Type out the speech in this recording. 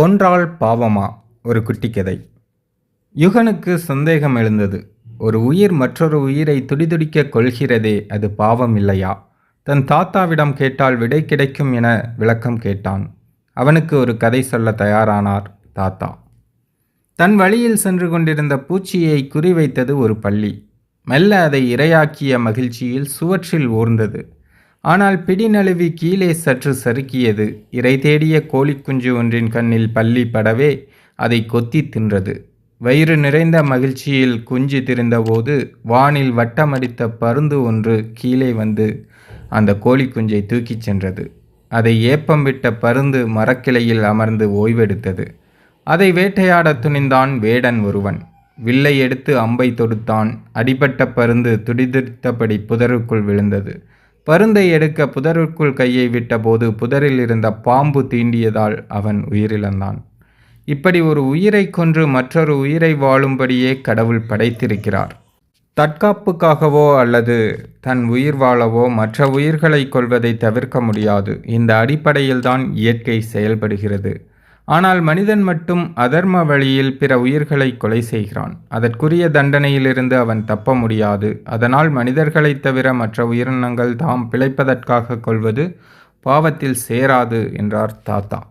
கொன்றால் பாவமா? ஒரு குட்டி கதை. யுகனுக்கு சந்தேகம் எழுந்தது. ஒரு உயிர் மற்றொரு உயிரை துடிதுடிக்க கொள்கிறதே அது பாவம் இல்லையா? தன் தாத்தாவிடம் கேட்டால் விடை கிடைக்கும் என விளக்கம் கேட்டான். அவனுக்கு ஒரு கதை சொல்ல தயாரானார் தாத்தா. தன் வழியில் சென்று கொண்டிருந்த பூச்சியை குறிவைத்தது ஒரு பள்ளி. மெல்ல அதை இரையாக்கிய மகிழ்ச்சியில் சுவற்றில் ஊர்ந்தது. ஆனால் பிடி நழுவி கீழே சற்று சறுக்கியது. இறை தேடிய கோழிக்குஞ்சு ஒன்றின் கண்ணில் பள்ளி படவே அதை கொத்தி தின்றது. வயிறு நிறைந்த மகிழ்ச்சியில் குஞ்சு திரிந்தபோது வானில் வட்டமடித்த பருந்து ஒன்று கீழே வந்து அந்த கோழிக்குஞ்சை தூக்கிச் சென்றது. அதை ஏப்பம் விட்ட பருந்து மரக்கிளையில் அமர்ந்து ஓய்வெடுத்தது. அதை வேட்டையாடத் துணிந்தான் வேடன் ஒருவன். வில்லை எடுத்து அம்பை தொடுத்தான். அடிபட்ட பருந்து துடிதுடித்தபடி புதருக்குள் விழுந்தது. பருந்தை எடுக்க புதருக்குள் கையை விட்டபோது புதரில் இருந்த பாம்பு தீண்டியதால் அவன் உயிரிழந்தான். இப்படி ஒரு உயிரை கொன்று மற்றொரு உயிரை வாழும்படியே கடவுள் படைத்திருக்கிறார். தற்காப்புக்காகவோ அல்லது தன் உயிர் வாழவோ மற்ற உயிர்களை கொள்வதை தவிர்க்க முடியாது. இந்த அடிப்படையில்தான் இயற்கை செயல்படுகிறது. ஆனால் மனிதன் மட்டும் அதர்ம வழியில் பிற உயிர்களை கொலை செய்கிறான். அதற்குரிய தண்டனையிலிருந்து அவன் தப்ப முடியாது. அதனால் மனிதர்களைத் தவிர மற்ற உயிரினங்கள் தாம் பிழைப்பதற்காக கொள்வது பாவத்தில் சேராது என்றார் தாத்தா.